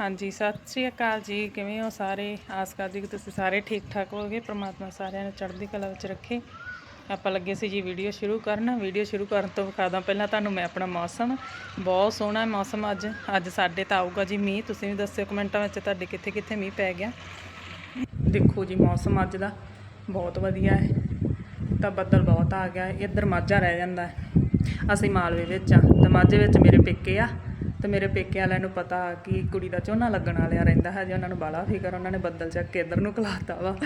ਹਾਂਜੀ, ਸਤਿ ਸ਼੍ਰੀ ਅਕਾਲ ਜੀ। ਕਿਵੇਂ ਹੋ ਸਾਰੇ? ਆਸ ਕਰਦੀ ਕਿ ਤੁਸੀਂ ਸਾਰੇ ਠੀਕ ਠਾਕ ਹੋਗੇ ਪ੍ਰਮਾਤਮਾ ਸਾਰਿਆਂ ਨੂੰ ਚੜ੍ਹਦੀ ਕਲਾ ਵਿੱਚ ਰੱਖੇ। ਆਪਾਂ ਲੱਗੇ ਸੀ ਜੀ ਵੀਡੀਓ ਸ਼ੁਰੂ ਕਰਨ। ਵੀਡੀਓ ਸ਼ੁਰੂ ਕਰਨ ਤੋਂ ਵਿਖਾਦਾ ਪਹਿਲਾਂ ਤੁਹਾਨੂੰ ਮੈਂ ਆਪਣਾ ਮੌਸਮ। ਬਹੁਤ ਸੋਹਣਾ ਹੈ ਮੌਸਮ ਅੱਜ। ਅੱਜ ਸਾਡੇ ਤਾਂ ਆਊਗਾ ਜੀ ਮੀਂਹ। ਤੁਸੀਂ ਵੀ ਦੱਸਿਓ ਕਮੈਂਟਾਂ ਵਿੱਚ ਤੁਹਾਡੇ ਕਿੱਥੇ ਕਿੱਥੇ ਮੀਂਹ ਪੈ ਗਿਆ। ਦੇਖੋ ਜੀ, ਮੌਸਮ ਅੱਜ ਦਾ ਬਹੁਤ ਵਧੀਆ ਹੈ। ਤਾਂ ਬੱਦਲ ਬਹੁਤ ਆ ਗਿਆ। ਹੈ। ਇੱਧਰ ਮਾਝਾ ਰਹਿ ਜਾਂਦਾ ਅਸੀਂ ਮਾਲਵੇ ਵਿੱਚ ਆ ਤੇ ਮਾਝੇ ਵਿੱਚ ਮੇਰੇ ਪੇਕੇ ਆ। ਤੇ ਮੇਰੇ ਪੇਕੇ ਵਾਲਿਆਂ ਨੂੰ ਪਤਾ ਕਿ ਕੁੜੀ ਦਾ ਝੋਨਾ ਲੱਗਣ ਵਾਲਿਆ ਰਹਿੰਦਾ ਹੈ, ਜੇ ਉਹਨਾਂ ਨੂੰ ਬਾਲਾ ਫਿਕਰ, ਉਹਨਾਂ ਨੇ ਬੱਦਲ ਚੱਕ ਕੇ ਇੱਧਰ ਨੂੰ ਕਲਾਤਾ ਵਾ।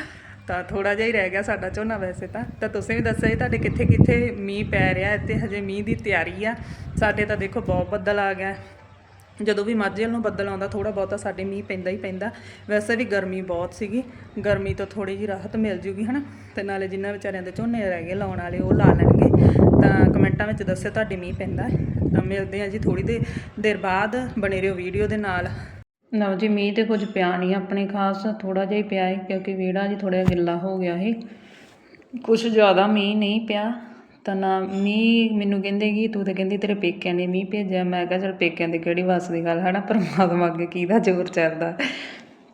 ਤਾਂ ਥੋੜਾ ਜਿਹਾ ਹੀ ਰਹਿ ਗਿਆ ਸਾਡਾ ਝੋਨਾ ਵੈਸੇ ਤਾਂ। ਤਾਂ ਤੁਸੀਂ ਵੀ ਦੱਸਿਆ ਜੀ ਤੁਹਾਡੇ ਕਿੱਥੇ ਕਿੱਥੇ ਮੀਂਹ ਪੈ ਰਿਹਾ ਇੱਥੇ ਹਜੇ ਮੀਂਹ ਦੀ ਤਿਆਰੀ ਆ। ਸਾਡੇ ਤਾਂ ਦੇਖੋ ਬਹੁਤ ਬੱਦਲ ਆ ਗਿਆ। ਜਦੋਂ ਵੀ ਮਾਝੇ ਵੱਲ ਨੂੰ ਬੱਦਲ ਆਉਂਦਾ ਥੋੜਾ ਬਹੁਤਾ ਸਾਡੇ ਮੀਂਹ ਪੈਂਦਾ ਹੀ ਪੈਂਦਾ। ਵੈਸੇ ਵੀ ਗਰਮੀ ਬਹੁਤ ਸੀਗੀ। ਗਰਮੀ ਤੋਂ ਥੋੜੀ ਜੀ ਰਾਹਤ ਮਿਲ ਜੂਗੀ, ਹਨਾ? ਤੇ ਨਾਲੇ ਜਿਨ੍ਹਾਂ ਵਿਚਾਰਿਆਂ ਦੇ ਝੋਨੇ ਰਹਿ ਗਏ, ਲਾਉਣ ਵਾਲੇ ਉਹ ਲਾ ਲੈਣਗੇ। ਤਾਂ ਕਮੈਂਟਾਂ ਵਿੱਚ ਦੱਸਿਓ ਤੁਹਾਡੇ ਮੀਂਹ ਪੈਂਦਾ ਤਾਂ ਮਿਲਦੇ ਆ ਜੀ ਥੋੜੀ ਦੇ ਦੇਰ ਬਾਅਦ। ਬਣੇ ਰਹੋ ਵੀਡੀਓ ਦੇ ਨਾਲ। ਲਓ ਜੀ, ਮੀਂਹ ਤੇ ਕੁਝ ਪਿਆ ਨਹੀਂ ਆਪਣੇ ਖਾਸ ਥੋੜਾ ਜਿਹਾ ਹੀ ਪਿਆ ਹੈ ਕਿਉਂਕਿ ਵਿਹੜਾ ਜੀ ਥੋੜਾ ਗਿੱਲਾ ਹੋ ਗਿਆ ਸੀ ਕੁਛ ਜ਼ਿਆਦਾ ਮੀਂਹ ਨਹੀਂ ਪਿਆ, ਤਾਂ ਨਾ ਮੀਂਹ ਮੈਨੂੰ ਕਹਿੰਦੇ ਕਿ ਤੂੰ ਤਾਂ ਕਹਿੰਦੀ ਤੇਰੇ ਪੇਕਿਆਂ ਨੇ ਮੀਂਹ ਭੇਜਿਆ। ਮੈਂ ਕਿਹਾ ਚਲ ਪੇਕਿਆਂ ਦੀ ਕਿਹੜੀ ਵੱਸ ਦੀ ਗੱਲ ਹੈ ਨਾ ਪਰਮਾਤਮਾ ਅੱਗੇ ਕਿਹਦਾ ਜ਼ੋਰ ਚੱਲਦਾ।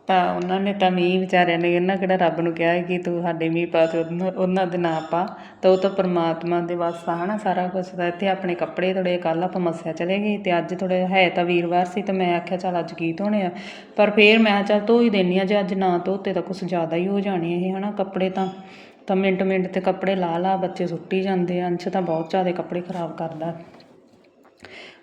ਤਾਂ ਉਹਨਾਂ ਨੇ ਤਾਂ ਮੀਂਹ ਵਿਚਾਰਿਆਂ ਨੇ ਇਹਨਾਂ ਕਿਹੜਾ ਰੱਬ ਨੂੰ ਕਿਹਾ ਕਿ ਤੂੰ ਸਾਡੇ ਮੀਂਹ ਪਾ ਤੇ ਉਹਨਾਂ- ਦੇ ਨਾਂ ਪਾ। ਤਾਂ ਉਹ ਤਾਂ ਪਰਮਾਤਮਾ ਦੇ ਵੱਸ ਹੈ ਨਾ ਸਾਰਾ ਕੁਝ ਤਾਂ ਇੱਥੇ ਆਪਣੇ ਕੱਪੜੇ ਥੋੜੇ ਕੱਲ ਆਪਾਂ ਮੱਸਿਆ ਚਲੇ ਗਏ ਤੇ ਅੱਜ ਥੋੜੇ ਹੈ ਤਾਂ ਵੀਰਵਾਰ ਸੀ ਤਾਂ ਮੈਂ ਆਖਿਆ ਚੱਲ ਅੱਜ ਕੀ ਧੋਣੇ ਆ। ਪਰ ਫੇਰ ਮੈਂ ਚੱਲ ਧੋ ਹੀ ਦੇਣੀ ਆ ਜੇ ਅੱਜ ਨਾ ਧੋਤੇ ਤਾਂ ਕੁਝ ਜ਼ਿਆਦਾ ਹੀ ਹੋ ਜਾਣੇ ਇਹ ਹਨਾ ਕੱਪੜੇ ਤਾਂ। ਤਾਂ ਮਿੰਟ ਮਿੰਟ ਤੇ ਕੱਪੜੇ ਲਾ ਲਾ ਬੱਚੇ ਸੁੱਟੀ ਜਾਂਦੇ ਆ, ਅੰਸ਼ ਤਾਂ ਬਹੁਤ ਜ਼ਿਆਦਾ ਕੱਪੜੇ ਖਰਾਬ ਕਰਦਾ।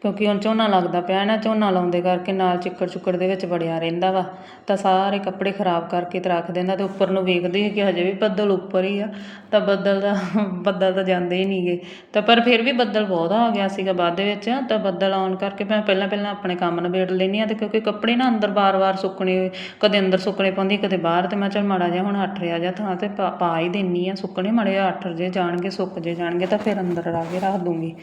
ਕਿਉਂਕਿ ਹੁਣ ਝੋਨਾ ਲੱਗਦਾ ਪਿਆ ਨਾ, ਝੋਨਾ ਲਾਉਂਦੇ ਕਰਕੇ ਨਾਲ ਚਿੱਕੜ ਚੁੱਕੜ ਦੇ ਵਿੱਚ ਵੜਿਆ ਰਹਿੰਦਾ ਵਾ। ਤਾਂ ਸਾਰੇ ਕੱਪੜੇ ਖਰਾਬ ਕਰਕੇ ਤੇ ਰੱਖ ਦਿੰਦਾ ਤੇ ਉੱਪਰ ਨੂੰ ਵੇਖਦੇ ਕਿ ਹਜੇ ਵੀ ਬੱਦਲ ਉੱਪਰ ਹੀ ਆ, ਤਾਂ ਬੱਦਲ ਦਾ ਬੱਦਲ ਤਾਂ ਜਾਂਦੇ ਹੀ ਨਹੀਂਗੇ। ਤਾਂ ਪਰ ਫਿਰ ਵੀ ਬੱਦਲ ਬਹੁਤ ਆ ਗਿਆ ਸੀਗਾ ਬਾਅਦ ਦੇ ਵਿੱਚ, ਤਾਂ ਬੱਦਲ ਆਉਣ ਕਰਕੇ ਮੈਂ ਪਹਿਲਾਂ ਪਹਿਲਾਂ ਆਪਣੇ ਕੰਮ ਨਿਬੇੜ ਲੈਂਦੀ ਆ ਤੇ ਕਿਉਂਕਿ ਕੱਪੜੇ ਨਾ ਅੰਦਰ ਬਾਰ-ਬਾਰ ਸੁੱਕਣੇ, ਕਦੇ ਅੰਦਰ ਸੁੱਕਣੇ ਪਾਉਂਦੀ, ਕਦੇ ਬਾਹਰ ਤੇ ਮੈਂ ਚੱਲ ਮਾੜਾ ਜਿਹਾ ਹੁਣ ਅੱਠ ਰਿਆ ਜਾਂ ਥਾਂ ਤੇ ਪਾ ਪਾ ਹੀ ਦਿੰਨੀ ਆ ਸੁੱਕਣੇ ਮਾੜੇ ਜਿਹੇ ਅੱਠ ਜੇ ਜਾਣਗੇ, ਸੁੱਕ ਜੇ ਜਾਣਗੇ ਤਾਂ ਫਿਰ ਅੰਦਰ ਲਾ ਕੇ ਰੱਖ ਦੂੰਗੀ।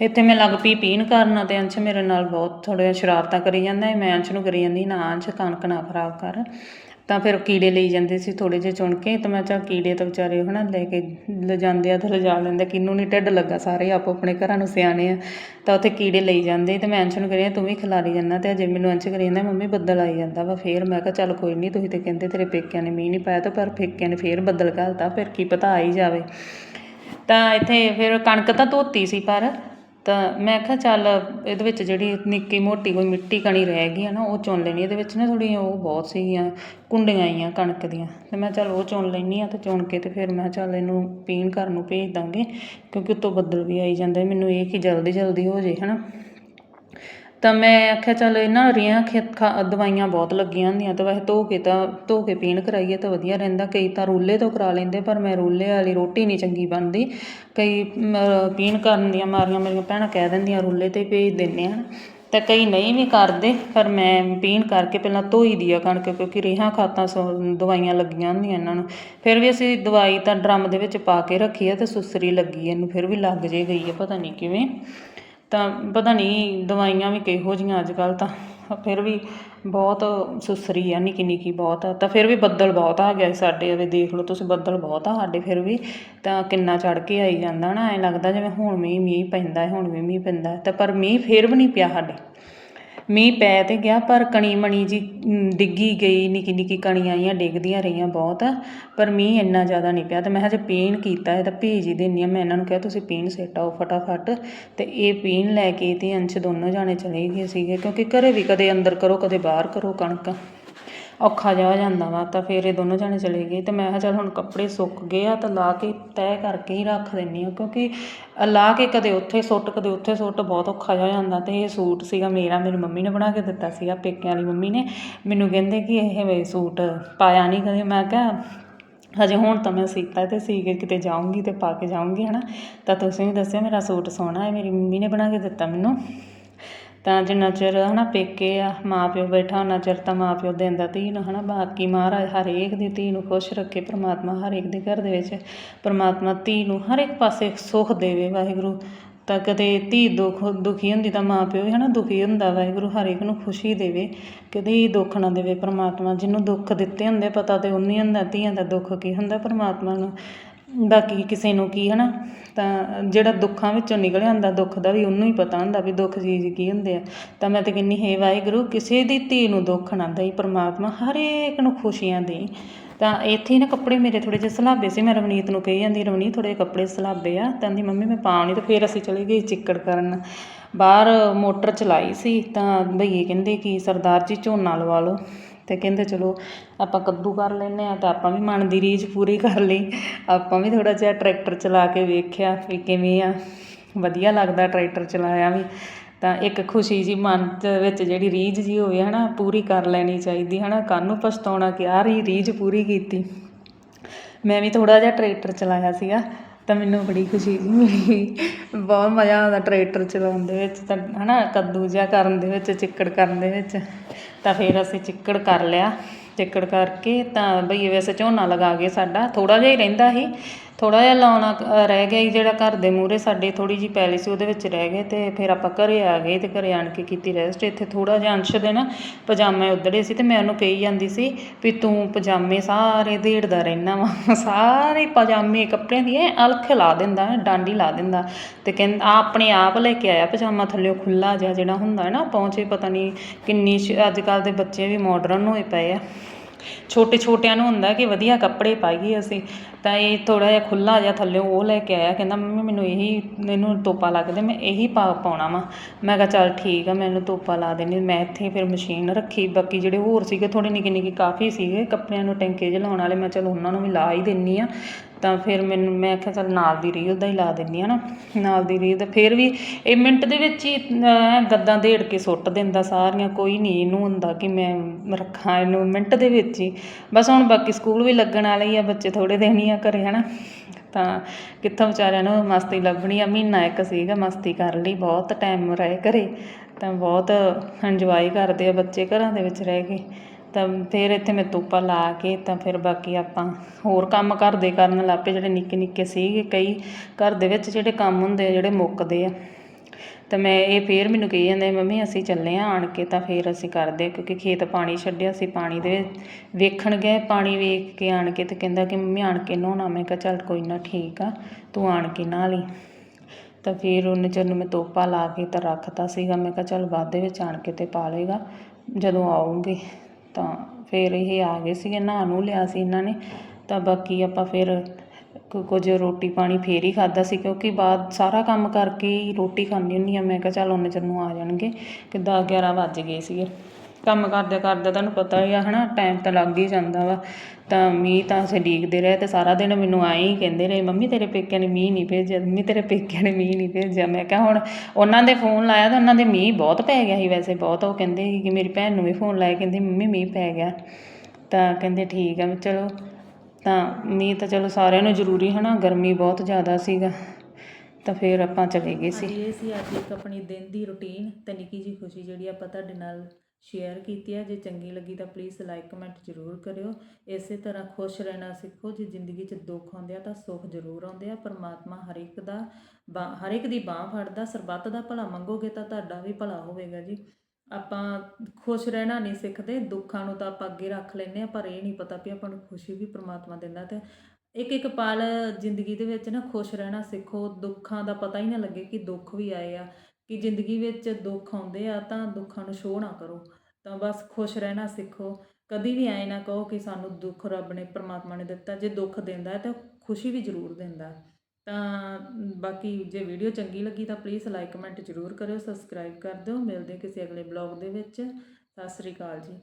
ਇੱਥੇ ਮੈਂ ਲੱਗ ਪਈ ਪੀਣ ਕਰਨ ਤੇ ਅੰਸ਼ ਮੇਰੇ ਨਾਲ ਬਹੁਤ ਥੋੜ੍ਹੀਆਂ ਸ਼ਰਾਰਤਾਂ ਕਰੀ ਜਾਂਦਾ ਸੀ। ਮੈਂ ਅੰਸ਼ ਨੂੰ ਕਰੀ ਜਾਂਦੀ, ਨਾ ਅੰਸ਼ ਕਣਕ ਨਾ ਖਰਾਬ ਕਰ। ਤਾਂ ਫਿਰ ਕੀੜੇ ਲਈ ਜਾਂਦੇ ਸੀ ਥੋੜ੍ਹੇ ਜਿਹੇ ਚੁਣ ਕੇ, ਤਾਂ ਮੈਂ ਚੱਲ ਕੀੜੇ ਤਾਂ ਵਿਚਾਰੇ ਹਨਾ ਲੈ ਕੇ ਲਿਜਾਂਦੇ ਆ ਤੇ ਲਿਜਾ ਲੈਂਦੇ ਕਿਹਨੂੰ ਨਹੀਂ ਢਿੱਡ ਲੱਗਾ ਸਾਰੇ ਆਪੋ ਆਪਣੇ ਘਰਾਂ ਨੂੰ ਸਿਆਣੇ ਆ। ਤਾਂ ਉੱਥੇ ਕੀੜੇ ਲਈ ਜਾਂਦੇ ਤੇ ਮੈਂ ਅੰਸ਼ ਨੂੰ ਕਰੀ ਤੂੰ ਵੀ ਖਿਲਾਰੀ ਜਾਂਦਾ ਤੇ ਅਜੇ ਮੈਨੂੰ ਅੰਸ਼ ਕਰੀ ਜਾਂਦਾ, ਮੰਮੀ ਬੱਦਲ ਆਈ ਜਾਂਦਾ ਵਾ ਫੇਰ। ਮੈਂ ਕਿਹਾ, ਚੱਲ ਕੋਈ ਨਹੀਂ ਤੁਸੀਂ ਤੇ ਕਹਿੰਦੇ ਤੇਰੇ ਪੇਕਿਆਂ ਨੇ ਮੀਂਹ ਨਹੀਂ ਪਾਇਆ ਤਾਂ ਪਰ ਪੇਕਿਆਂ ਨੇ ਫੇਰ ਬੱਦਲ ਘੱਲਤਾ, ਫਿਰ ਕੀ ਪਤਾ ਆ ਹੀ ਜਾਵੇ। ਤਾਂ ਇੱਥੇ ਫਿਰ ਕਣਕ ਤਾਂ ਧੋਤੀ ਸੀ ਪਰ ਤਾਂ ਮੈਂ ਕਿਹਾ ਚੱਲ ਇਹਦੇ ਵਿੱਚ ਜਿਹੜੀ ਨਿੱਕੀ ਮੋਟੀ ਕੋਈ ਮਿੱਟੀ ਕਣੀ ਰਹਿ ਗਈ ਆ ਨਾ, ਉਹ ਚੁਣ ਲੈਣੀ ਇਹਦੇ ਵਿੱਚ ਨਾ ਥੋੜ੍ਹੀਆਂ ਉਹ ਬਹੁਤ ਸੀਗੀਆਂ, ਕੁੰਡੀਆਂ ਆਈਆਂ ਕਣਕ ਦੀਆਂ। ਅਤੇ ਮੈਂ ਚੱਲ ਉਹ ਚੁਣ ਲੈਂਦੀ ਹਾਂ ਅਤੇ ਚੁਣ ਕੇ ਅਤੇ ਫਿਰ ਮੈਂ ਚੱਲ ਇਹਨੂੰ ਪੀਣ ਘਰ ਨੂੰ ਭੇਜ ਦਾਂਗੇ, ਕਿਉਂਕਿ ਉੱਤੋਂ ਬੱਦਲ ਵੀ ਆਈ ਜਾਂਦੇ ਮੈਨੂੰ ਇਹ ਕਿ ਜਲਦੀ ਜਲਦੀ ਹੋ ਜੇ ਨਾ ਤਾਂ ਮੈਂ ਆਖਿਆ ਚੱਲ ਇਹਨਾਂ ਰੇਹਾਂ ਖੇਤ ਖਾ, ਦਵਾਈਆਂ ਬਹੁਤ ਲੱਗੀਆਂ ਹੁੰਦੀਆਂ ਤਾਂ ਵੈਸੇ ਧੋ ਕੇ ਤਾਂ, ਧੋ ਕੇ ਪੀਣ ਕਰਾਈਏ ਤਾਂ ਵਧੀਆ ਰਹਿੰਦਾ, ਕਈ ਤਾਂ ਰੂਲੇ ਤੋਂ ਕਰਾ ਲੈਂਦੇ ਪਰ ਮੈਂ ਰੂਲੇ ਵਾਲੀ ਰੋਟੀ ਨਹੀਂ ਚੰਗੀ ਬਣਦੀ। ਕਈ ਪੀਣ ਕਰਨ ਦੀਆਂ ਮਾਰੀਆਂ ਮੇਰੀਆਂ ਭੈਣਾਂ ਕਹਿ ਦਿੰਦੀਆਂ ਰੂਲੇ ਤੇ ਭੇਜ ਦਿੰਦੇ ਹਨ। ਤਾਂ ਕਈ ਨਹੀਂ ਵੀ ਕਰਦੇ, ਪਰ ਮੈਂ ਪੀਣ ਕਰਕੇ ਪਹਿਲਾਂ ਧੋਈ ਦੀ ਆ ਕਣਕ ਕਿਉਂਕਿ ਰੇਹਾਂ ਖਾਤਾਂ ਸੌ, ਦਵਾਈਆਂ ਲੱਗੀਆਂ ਹੁੰਦੀਆਂ ਇਹਨਾਂ ਨੂੰ। ਫਿਰ ਵੀ ਅਸੀਂ ਦਵਾਈ ਤਾਂ ਡਰਮ ਦੇ ਵਿੱਚ ਪਾ ਕੇ ਰੱਖੀ ਆ ਤੇ ਸੁਸਰੀ ਲੱਗੀ ਇਹਨੂੰ ਫਿਰ ਵੀ ਲੱਗ ਜੇ ਗਈ ਆ, ਪਤਾ ਨਹੀਂ ਕਿਵੇਂ। ਤਾਂ ਪਤਾ ਨਹੀਂ ਦਵਾਈਆਂ ਵੀ ਕਿਹੋ ਜਿਹੀਆਂ ਅੱਜ ਕੱਲ੍ਹ ਤਾਂ ਫਿਰ ਵੀ ਬਹੁਤ ਸੁਸਰੀ ਆ ਨਿੱਕੀ ਨਿੱਕੀ ਬਹੁਤ ਆ। ਤਾਂ ਫਿਰ ਵੀ ਬੱਦਲ ਬਹੁਤ ਆ ਗਿਆ ਸੀ ਸਾਡੇ ਵੇ ਦੇਖ ਲਓ ਤੁਸੀਂ ਬੱਦਲ ਬਹੁਤ ਆ ਸਾਡੇ ਫਿਰ ਵੀ। ਤਾਂ ਕਿੰਨਾ ਚੜ ਕੇ ਆਈ ਜਾਂਦਾ ਨਾ, ਐਂ ਲੱਗਦਾ ਜਿਵੇਂ ਹੁਣ ਮੀਂਹ ਮੀਂਹ ਪੈਂਦਾ ਹੈ ਹੁਣ ਵੀ ਮੀਂਹ ਪੈਂਦਾ। ਤਾਂ ਪਰ ਮੀਂਹ ਫਿਰ ਵੀ ਨਹੀਂ ਪਿਆ ਸਾਡੇ। ਮੀਂਹ ਪੈ ਤਾਂ ਗਿਆ, ਪਰ ਕਣੀ ਮਣੀ ਜੀ ਡਿੱਗੀ ਗਈ, ਨਿੱਕੀ ਨਿੱਕੀ ਕਣੀਆਂ ਆਈਆਂ, ਡਿੱਗਦੀਆਂ ਰਹੀਆਂ ਬਹੁਤ, ਪਰ ਮੀਂਹ ਇੰਨਾ ਜ਼ਿਆਦਾ ਨਹੀਂ ਪਿਆ ਤੇ ਮੈਂ ਹਜੇ ਪੀਣ ਕੀਤਾ ਹੈ ਤਾਂ ਭੇਜ ਹੀ ਦਿੰਦੀ ਹਾਂ, ਮੈਂ ਇਹਨਾਂ ਨੂੰ ਕਿਹਾ ਤੁਸੀਂ ਪੀਣ ਸੇਟਾਓ ਫਟਾਫਟ ਤੇ ਇਹ ਪੀਣ ਲੈ ਕੇ ਤੇ ਅੰਸ਼ ਦੋਨੋਂ ਜਾਣੇ ਚਲੇ ਗਏ ਸੀਗੇ ਕਿਉਂਕਿ ਘਰੇ ਵੀ ਕਦੇ ਅੰਦਰ ਕਰੋ, ਕਦੇ ਬਾਹਰ ਕਰੋ ਕਣਕ। ਔਖਾ ਜਿਹਾ ਹੋ ਜਾਂਦਾ ਵਾ, ਤਾਂ ਫਿਰ ਇਹ ਦੋਨੋਂ ਜਾਣੇ ਚਲੇ ਗਏ ਅਤੇ ਮੈਂ ਕਿਹਾ ਚੱਲ ਹੁਣ ਕੱਪੜੇ ਸੁੱਕ ਗਏ ਆ ਤਾਂ ਲਾ ਕੇ ਤੈਅ ਕਰਕੇ ਹੀ ਰੱਖ ਦਿੰਦੀ ਹਾਂ, ਕਿਉਂਕਿ ਲਾਹ ਕੇ ਕਦੇ ਉੱਥੇ ਸੁੱਟ, ਕਦੇ ਉੱਥੇ ਸੁੱਟ ਬਹੁਤ ਔਖਾ ਜਿਹਾ ਹੋ ਜਾਂਦਾ ਅਤੇ ਇਹ ਸੂਟ ਸੀਗਾ ਮੇਰਾ, ਮੇਰੀ ਮੰਮੀ ਨੇ ਬਣਾ ਕੇ ਦਿੱਤਾ ਸੀਗਾ, ਪੇਕਿਆਂ ਵਾਲੀ ਮੰਮੀ ਨੇ, ਮੈਨੂੰ ਕਹਿੰਦੇ ਕਿ ਇਹ ਵੇ ਸੂਟ ਪਾਇਆ ਨਹੀਂ ਕਦੇ, ਮੈਂ ਕਿਹਾ ਹਜੇ ਹੁਣ ਤਾਂ ਮੈਂ ਸੀਤਾ ਤੇ ਸੀ ਕੇ ਕਿਤੇ ਜਾਊਂਗੀ ਤੇ ਪਾ ਕੇ ਜਾਊਂਗੀ, ਹਨਾ, ਤਾਂ ਤੁਸੀਂ ਵੀ ਦੱਸਿਓ ਮੇਰਾ ਸੂਟ ਸੋਹਣਾ ਹੈ, ਮੇਰੀ ਮੰਮੀ ਨੇ ਬਣਾ ਕੇ ਦਿੱਤਾ ਮੈਨੂੰ। ਤਾਂ ਜਿੰਨਾ ਚਿਰ ਹੈ ਨਾ ਪੇਕੇ ਆ ਮਾਂ ਪਿਓ ਬੈਠਾ ਉਨਾ ਚਿਰ ਤਾਂ ਮਾਂ ਪਿਓ ਦਿੰਦਾ ਧੀ ਨੂੰ ਹੈ ਨਾ ਬਾਕੀ ਮਹਾਰਾਜ ਹਰੇਕ ਦੀ ਧੀ ਨੂੰ ਖੁਸ਼ ਰੱਖੇ, ਪਰਮਾਤਮਾ ਹਰੇਕ ਦੇ ਘਰ ਦੇ ਵਿੱਚ ਪਰਮਾਤਮਾ ਧੀ ਨੂੰ ਹਰ ਇੱਕ ਪਾਸੇ ਸੁੱਖ ਦੇਵੇ ਵਾਹਿਗੁਰੂ। ਤਾਂ ਕਦੇ ਧੀ ਦੁੱਖ ਦੁਖੀ ਹੁੰਦੀ ਤਾਂ ਮਾਂ ਪਿਓ ਹੈ ਨਾ ਦੁਖੀ ਹੁੰਦਾ ਵਾਹਿਗੁਰੂ, ਹਰੇਕ ਨੂੰ ਖੁਸ਼ੀ ਦੇਵੇ। ਕਦੇ ਦੁੱਖ ਨਾ ਦੇਵੇ ਪਰਮਾਤਮਾ, ਜਿਹਨੂੰ ਦੁੱਖ ਦਿੱਤੇ ਹੁੰਦੇ ਪਤਾ ਤੇ ਉਨੀ ਹੁੰਦਾ, ਧੀਆਂ ਦਾ ਦੁੱਖ ਕੀ ਹੁੰਦਾ, ਪਰਮਾਤਮਾ ਨੂੰ ਬਾਕੀ ਕਿਸੇ ਨੂੰ ਕੀ ਹੈ ਨਾ ਤਾਂ ਜਿਹੜਾ ਦੁੱਖਾਂ ਵਿੱਚੋਂ ਨਿਕਲਿਆ ਹੁੰਦਾ ਦੁੱਖ ਦਾ ਵੀ ਉਹਨੂੰ ਹੀ ਪਤਾ ਹੁੰਦਾ ਵੀ ਦੁੱਖ ਚੀਜ਼ ਕੀ ਹੁੰਦੇ ਆ। ਤਾਂ ਮੈਂ ਤਾਂ ਕਹਿੰਦੀ, ਹੇ ਵਾਹਿਗੁਰੂ, ਕਿਸੇ ਦੀ ਧੀ ਨੂੰ ਦੁੱਖ ਨਾ ਦੇਈ, ਪਰਮਾਤਮਾ ਹਰੇਕ ਨੂੰ ਖੁਸ਼ੀਆਂ ਦੇਈ। ਤਾਂ ਇੱਥੇ ਨਾ ਕੱਪੜੇ ਮੇਰੇ ਥੋੜੇ ਜਿਹੇ ਸਲਾਬੇ ਸੀ, ਮੈਂ ਰਵਨੀਤ ਨੂੰ ਕਹੀ ਜਾਂਦੀ, ਰਵਨੀਤ ਥੋੜੇ ਕੱਪੜੇ ਸਲਾਬੇ ਆ। ਤਾਂ ਦੀ ਮੰਮੀ, ਮੈਂ ਪਾਉਣੀ ਤੇ ਫਿਰ ਅਸੀਂ ਚਲੇ ਗਏ ਚਿੱਕੜ ਕਰਨ। ਬਾਹਰ ਮੋਟਰ ਚਲਾਈ ਸੀ, ਤਾਂ ਭਈਏ ਕਹਿੰਦੇ ਕਿ ਸਰਦਾਰ ਜੀ, ਝੋਨਾ ਲਵਾ ਲਓ। ਅਤੇ ਕਹਿੰਦੇ ਚਲੋ ਆਪਾਂ ਕੱਦੂ ਕਰ ਲੈਂਦੇ ਹਾਂ ਤਾਂ ਆਪਾਂ ਵੀ ਮਨ ਦੀ ਰੀਝ ਪੂਰੀ ਕਰ ਲਈ। ਆਪਾਂ ਵੀ ਥੋੜ੍ਹਾ ਜਿਹਾ ਟਰੈਕਟਰ ਚਲਾ ਕੇ ਵੇਖਿਆ ਵੀ ਕਿਵੇਂ ਆ। ਵਧੀਆ ਲੱਗਦਾ ਟਰੈਕਟਰ ਚਲਾਇਆ ਵੀ। ਤਾਂ ਇੱਕ ਖੁਸ਼ੀ ਜੀ ਮਨ ਦੇ ਵਿੱਚ ਜਿਹੜੀ ਰੀਝ ਜੀ ਹੋਵੇ ਹੈ ਨਾ ਪੂਰੀ ਕਰ ਲੈਣੀ ਚਾਹੀਦੀ ਹੈ ਹਨਾ ਕਾਹਨੂੰ ਪਛਤਾਉਣਾ ਕਿ ਆਹ ਰੀ, ਰੀਝ ਪੂਰੀ ਕੀਤੀ। ਮੈਂ ਵੀ ਥੋੜ੍ਹਾ ਜਿਹਾ ਟਰੈਕਟਰ ਚਲਾਇਆ ਸੀਗਾ ਤਾਂ ਮੈਨੂੰ ਬੜੀ ਖੁਸ਼ੀ ਜੀ ਮਿਲੀ। ਬਹੁਤ ਮਜ਼ਾ ਆਉਂਦਾ ਟਰੈਕਟਰ ਚਲਾਉਣ ਦੇ ਵਿੱਚ ਤਾਂ ਹੈ ਨਾ ਕੱਦੂ ਜਿਹਾ ਕਰਨ ਦੇ ਵਿੱਚ, ਚਿੱਕੜ ਕਰਨ ਦੇ ਵਿੱਚ। ਤਾਂ ਫਿਰ ਅਸੀਂ ਚਿੱਕੜ ਕਰ ਲਿਆ। ਚਿੱਕੜ ਕਰਕੇ ਤਾਂ ਬਈ ਵੈਸੇ ਝੋਨਾ ਲਗਾ ਗਏ ਸਾਡਾ ਥੋੜ੍ਹਾ ਜਿਹਾ ਹੀ ਰਹਿੰਦਾ ਸੀ। ਥੋੜ੍ਹਾ ਜਿਹਾ ਲਾਉਣਾ ਅ, ਰਹਿ ਗਿਆ ਸੀ ਜਿਹੜਾ ਘਰ ਦੇ ਮੂਹਰੇ ਸਾਡੇ ਥੋੜ੍ਹੀ ਜਿਹੀ ਪੈਲੀ ਸੀ ਉਹਦੇ ਵਿੱਚ ਰਹਿ ਗਏ ਅਤੇ ਫਿਰ ਆਪਾਂ ਘਰ ਆ ਗਏ ਅਤੇ ਘਰ ਆਣ ਕੇ ਕੀਤੀ ਰੈਸਟ। ਇੱਥੇ ਥੋੜ੍ਹਾ ਜਿਹਾ ਅੰਸ਼ ਦੇ ਨਾ ਪਜਾਮੇ ਉਧੜੇ ਸੀ ਅਤੇ ਮੈਂ ਉਹਨੂੰ ਕਹੀ ਜਾਂਦੀ ਸੀ ਵੀ ਤੂੰ ਪਜਾਮੇ ਸਾਰੇ ਦੇੜਦਾ ਰਹਿੰਦਾ ਵਾ ਸਾਰੇ ਪਜਾਮੇ ਕੱਪੜਿਆਂ ਦੀ ਐਂ ਅਲਖ ਲਾ ਦਿੰਦਾ ਡਾਂਡੀ ਲਾ ਦਿੰਦਾ ਅਤੇ ਕਹਿੰਦਾ ਆ ਆਪਣੇ ਆਪ ਲੈ ਕੇ ਆਇਆ ਪਜਾਮਾ ਥੱਲਿਓ ਖੁੱਲਾ ਜਿਹਾ ਜਿਹੜਾ ਹੁੰਦਾ ਨਾ ਪਹੁੰਚੇ ਪਤਾ ਨਹੀਂ ਕਿੰਨੀ ਅੱਜ ਕੱਲ੍ਹ ਦੇ ਬੱਚੇ ਵੀ ਮਾਡਰਨ ਹੋਏ ਪਏ ਆ। ਛੋਟੇ ਛੋਟਿਆਂ ਨੂੰ ਹੁੰਦਾ ਕਿ ਵਧੀਆ ਕੱਪੜੇ ਪਾਈਏ ਅਸੀਂ, ਤਾਂ ਇਹ ਥੋੜ੍ਹਾ ਜਿਹਾ ਖੁੱਲ੍ਹਾ ਜਿਹਾ ਥੱਲਿਓ ਉਹ ਲੈ ਕੇ ਆਇਆ, ਕਹਿੰਦਾ ਮੰਮੀ ਮੈਨੂੰ ਇਹੀ, ਇਹਨੂੰ ਤੋਪਾ ਲੱਗਦੇ ਮੈਂ ਇਹੀ ਪਾ ਪਾਉਣਾ ਵਾ। ਮੈਂ ਕਿਹਾ ਚੱਲ ਠੀਕ ਆ ਮੈਨੂੰ ਤੋਪਾ ਲਾ ਦੇਣੀ ਮੈਂ ਇੱਥੇ ਫਿਰ ਮਸ਼ੀਨ ਰੱਖੀ, ਬਾਕੀ ਜਿਹੜੇ ਹੋਰ ਸੀਗੇ, ਥੋੜ੍ਹੇ ਨਿੱਕੇ ਨਿੱਕੇ ਕਾਫੀ ਸੀਗੇ ਕੱਪੜਿਆਂ ਨੂੰ ਟੈਂਕੇ ਜਿਹੇ ਲਾਉਣ ਵਾਲੇ, ਮੈਂ ਚਲੋ ਉਹਨਾਂ ਨੂੰ ਵੀ ਲਾ ਹੀ ਦਿੰਦੀ ਹਾਂ। ਤਾਂ ਫਿਰ ਮੈਨੂੰ, ਮੈਂ ਆਖਿਆ ਚੱਲ ਨਾਲ ਦੀ ਰੀਲ ਦਾ ਹੀ ਲਾ ਦਿੰਦੀ ਆ ਨਾ, ਨਾਲ ਦੀ ਰੀਲ ਦਾ ਫਿਰ ਵੀ ਇਹ ਮਿੰਟ ਦੇ ਵਿੱਚ ਹੀ ਗੱਦਾਂ ਦੇੜ ਕੇ ਸੁੱਟ ਦਿੰਦਾ ਸਾਰੀਆਂ, ਕੋਈ ਨਹੀਂ ਇਹਨੂੰ ਹੁੰਦਾ ਕਿ ਮੈਂ ਰੱਖਾਂ ਇਹਨੂੰ ਮਿੰਟ ਦੇ ਵਿੱਚ ਹੀ। ਬਸ ਹੁਣ ਬਾਕੀ ਸਕੂਲ ਵੀ ਲੱਗਣ ਵਾਲੇ ਹੀ ਆ, ਬੱਚੇ ਥੋੜੇ ਦਿਨ ਹੀ ਆ ਘਰੇ, ਹਨਾ। ਤਾਂ ਕਿੱਥੋਂ ਵਿਚਾਰਿਆਂ ਨੂੰ ਮਸਤੀ ਲੱਭਣੀ ਆ, ਮਹੀਨਾ ਇੱਕ ਸੀਗਾ, ਮਸਤੀ ਕਰ ਲਈ, ਬਹੁਤ ਟਾਈਮ ਰਹੇ ਘਰੇ। ਤਾਂ ਬਹੁਤ ਇੰਜੋਏ ਕਰਦੇ ਆ ਬੱਚੇ ਘਰਾਂ ਦੇ ਵਿੱਚ ਰਹਿ ਕੇ। ਤਾਂ ਫਿਰ ਇੱਥੇ ਮੈਂ ਤੋਪਾ ਲਾ ਕੇ ਤਾਂ ਫਿਰ ਬਾਕੀ ਆਪਾਂ ਹੋਰ ਕੰਮ ਘਰ ਦੇ ਕਰਨ ਲੱਗ ਪਏ, ਜਿਹੜੇ ਨਿੱਕੇ ਨਿੱਕੇ ਸੀਗੇ, ਕਈ ਘਰ ਦੇ ਵਿੱਚ ਜਿਹੜੇ ਕੰਮ ਹੁੰਦੇ ਆ, ਜਿਹੜੇ ਮੁੱਕਦੇ ਆ। ਤਾਂ ਮੈਂ ਇਹ ਫਿਰ ਮੈਨੂੰ ਕਹੀ ਜਾਂਦੇ ਮੰਮੀ, ਅਸੀਂ ਚੱਲੇ ਆ ਆਣ ਕੇ ਤਾਂ ਫਿਰ ਅਸੀਂ ਕਰਦੇ ਕਿਉਂਕਿ ਖੇਤ ਪਾਣੀ ਛੱਡਿਆ ਸੀ, ਪਾਣੀ ਦੇ ਵੇਖਣ ਗਏ, ਪਾਣੀ ਵੇਖ ਕੇ ਆਣ ਕੇ ਤੇ ਕਹਿੰਦਾ ਕਿ, ਮੰਮੀ, ਆਣ ਕੇ ਨਹਾਉਣਾ। ਮੈਂ ਕਿਹਾ, ਚੱਲ ਕੋਈ ਨਾ, ਠੀਕ ਆ, ਤੂੰ ਆਣ ਕੇ ਨਹਾ ਲਈ। ਤਾਂ ਫਿਰ ਉਹਨੇ ਚਿਰ ਨੂੰ ਮੈਂ ਤੋਪਾ ਲਾ ਕੇ ਤਾਂ ਰੱਖਤਾ ਸੀਗਾ। ਮੈਂ ਕਿਹਾ, ਚੱਲ, ਬਾਅਦ ਦੇ ਵਿੱਚ ਆਣ ਕੇ ਤੇ ਪਾ ਲੇਗਾ ਜਦੋਂ ਆਉਂਗੇ। ਤਾਂ ਫਿਰ ਇਹ ਆ ਗਏ ਸੀਗੇ, ਨਹਾ ਨੂੰ ਲਿਆ ਸੀ ਇਹਨਾਂ ਨੇ। ਤਾਂ ਬਾਕੀ ਆਪਾਂ ਫਿਰ ਕੁ- ਕੁਝ ਰੋਟੀ ਪਾਣੀ ਫਿਰ ਹੀ ਖਾਧਾ ਸੀ, ਕਿਉਂਕਿ ਬਾਅਦ ਸਾਰਾ ਕੰਮ ਕਰਕੇ ਹੀ ਰੋਟੀ ਖਾਂਦੀ ਹੁੰਦੀ ਹਾਂ। ਮੈਂ ਕਿਹਾ ਚੱਲ ਉਹਨੇ ਚਿਰ ਨੂੰ ਆ ਜਾਣਗੇ ਕਿ 10 11 ਵੱਜ ਗਏ ਸੀਗੇ। ਕੰਮ ਕਰਦੇ ਕਰਦੇ ਤੁਹਾਨੂੰ ਪਤਾ ਹੀ ਆ ਹੈ ਨਾ ਟਾਈਮ ਤਾਂ ਲੱਗ ਹੀ ਜਾਂਦਾ ਵਾ। ਤਾਂ ਮੀਂਹ ਤਾਂ ਅਸੀਂ ਡੀਕਦੇ ਰਹੇ ਅਤੇ ਸਾਰਾ ਦਿਨ ਮੈਨੂੰ ਆਏ ਹੀ ਕਹਿੰਦੇ ਰਹੇ, ਮੰਮੀ, ਤੇਰੇ ਪੇਕਿਆਂ ਨੇ ਮੀਂਹ ਨਹੀਂ ਭੇਜਿਆ। ਮੰਮੀ, ਤੇਰੇ ਪੇਕਿਆਂ ਨੇ ਮੀਂਹ ਨਹੀਂ ਭੇਜਿਆ। ਮੈਂ ਕਿਹਾ, ਹੁਣ ਉਹਨਾਂ ਦੇ ਫੋਨ ਲਾਇਆ ਤਾਂ ਉਹਨਾਂ ਦੇ ਮੀਂਹ ਬਹੁਤ ਪੈ ਗਿਆ ਸੀ ਵੈਸੇ ਬਹੁਤ। ਉਹ ਕਹਿੰਦੇ ਸੀ ਕਿ ਮੇਰੀ ਭੈਣ ਨੂੰ ਵੀ ਫੋਨ ਲਾਇਆ, ਕਹਿੰਦੀ, ਮੰਮੀ, ਮੀਂਹ ਪੈ ਗਿਆ। ਤਾਂ ਕਹਿੰਦੇ, ਠੀਕ ਆ, ਚਲੋ। ਤਾਂ ਮੀਂਹ ਤਾਂ ਚਲੋ ਸਾਰਿਆਂ ਨੂੰ ਜ਼ਰੂਰੀ ਹੈ ਨਾ ਗਰਮੀ ਬਹੁਤ ਜ਼ਿਆਦਾ ਸੀਗਾ। ਤਾਂ ਫਿਰ ਆਪਾਂ ਚਲੇ ਗਏ ਸੀ। ਇਹ ਸੀ ਅੱਜ ਇੱਕ ਆਪਣੀ ਦਿਨ ਦੀ ਰੁਟੀਨ ਤੇ ਨਿੱਕੀ ਜੀ ਖੁਸ਼ੀ ਜਿਹੜੀ ਆਪਾਂ ਤੁਹਾਡੇ ਨਾਲ ਸ਼ੇਅਰ ਕੀਤੀ ਹੈ। ਜੇ ਚੰਗੀ ਲੱਗੀ ਤਾਂ ਪਲੀਜ਼ ਲਾਈਕ ਕਮੈਂਟ ਜ਼ਰੂਰ ਕਰਿਓ। ਇਸੇ ਤਰ੍ਹਾਂ ਖੁਸ਼ ਰਹਿਣਾ ਸਿੱਖੋ। ਜੇ ਜ਼ਿੰਦਗੀ 'ਚ ਦੁੱਖ ਆਉਂਦੇ ਆ ਤਾਂ ਸੁੱਖ ਜ਼ਰੂਰ ਆਉਂਦੇ ਆ। ਪਰਮਾਤਮਾ ਹਰ ਇੱਕ ਦਾ ਬਾ- ਹਰ ਇੱਕ ਦੀ ਬਾਹ ਫੜਦਾ। ਸਰਬੱਤ ਦਾ ਭਲਾ ਮੰਗੋਗੇ ਤਾਂ ਤੁਹਾਡਾ ਵੀ ਭਲਾ ਹੋਵੇਗਾ ਜੀ। ਆਪਾਂ ਖੁਸ਼ ਰਹਿਣਾ ਨਹੀਂ ਸਿੱਖਦੇ। ਦੁੱਖਾਂ ਨੂੰ ਤਾਂ ਆਪਾਂ ਅੱਗੇ ਰੱਖ ਲੈਂਦੇ ਆ, ਪਰ ਇਹ ਨਹੀਂ ਪਤਾ ਵੀ ਆਪਾਂ ਨੂੰ ਖੁਸ਼ੀ ਵੀ ਪ੍ਰਮਾਤਮਾ ਦਿੰਦਾ ਤੇ ਇੱਕ ਇੱਕ ਪਲ ਜ਼ਿੰਦਗੀ ਦੇ ਵਿੱਚ ਨਾ ਖੁਸ਼ ਰਹਿਣਾ ਸਿੱਖੋ। ਦੁੱਖਾਂ ਦਾ ਪਤਾ ਹੀ ਨਾ ਲੱਗੇ ਕਿ ਦੁੱਖ ਵੀ ਆਏ ਆ। ਕਿ ਜ਼ਿੰਦਗੀ ਵਿੱਚ ਦੁੱਖ ਆਉਂਦੇ ਆ ਤਾਂ ਦੁੱਖਾਂ ਨੂੰ ਸ਼ੋਅ ਨਾ ਕਰੋ। ਤਾਂ ਬਸ ਖੁਸ਼ ਰਹਿਣਾ ਸਿੱਖੋ। ਕਦੀ ਵੀ ਐ ਨਾ ਕਹੋ ਕਿ ਸਾਨੂੰ ਦੁੱਖ ਰੱਬ ਨੇ ਪਰਮਾਤਮਾ ਨੇ ਦਿੱਤਾ। ਜੇ ਦੁੱਖ ਦਿੰਦਾ ਹੈ ਤਾਂ ਖੁਸ਼ੀ ਵੀ ਜ਼ਰੂਰ ਦਿੰਦਾ। ਤਾਂ ਬਾਕੀ ਜੇ ਵੀਡੀਓ ਚੰਗੀ ਲੱਗੀ ਤਾਂ ਪਲੀਜ਼ ਲਾਈਕ ਕਮੈਂਟ ਜ਼ਰੂਰ ਕਰਿਓ ਸਬਸਕ੍ਰਾਈਬ ਕਰ ਦਿਓ। ਮਿਲਦੇ ਕਿਸੇ ਅਗਲੇ ਬਲੌਗ ਦੇ ਵਿੱਚ। ਸਤਿ ਸ੍ਰੀ ਅਕਾਲ ਜੀ।